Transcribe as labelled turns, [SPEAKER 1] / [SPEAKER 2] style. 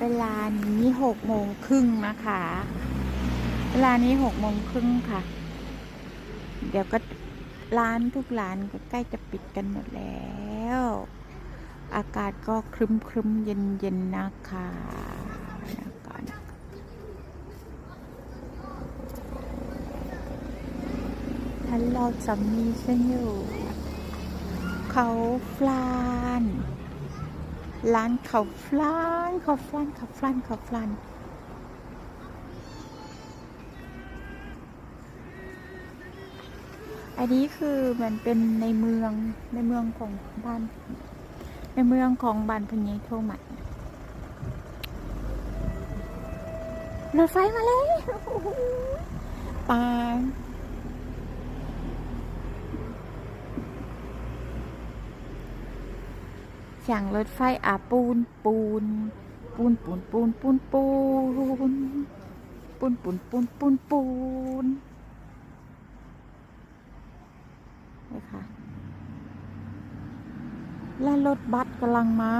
[SPEAKER 1] เวลานี้หกโมงครึ่งนะคะ เวลานี้หกโมงครึ่งค่ะ เดี๋ยวก็ร้านทุกร้านก็ใกล้จะปิดกันหมดแล้ว อากาศก็ครึมครึมเย็นเย็นนะคะนะคะท่านเราจะมีฉันอยู่ เขาฟลาน ร้านเขาฟลานเขาฟลานเขาฟลานเขาฟลานอันนี้คือมันเป็นในเมืองในเมืองของบ้าน ในเมืองของบ้านพญายโทมัดรถไฟมาเลยปา อย่างรถไฟอาปูนปูน ปูนปูนปูนปูนปูนปูนปูนปูนปูนปูนนี่ค่ะ และรถบัสกำลังมา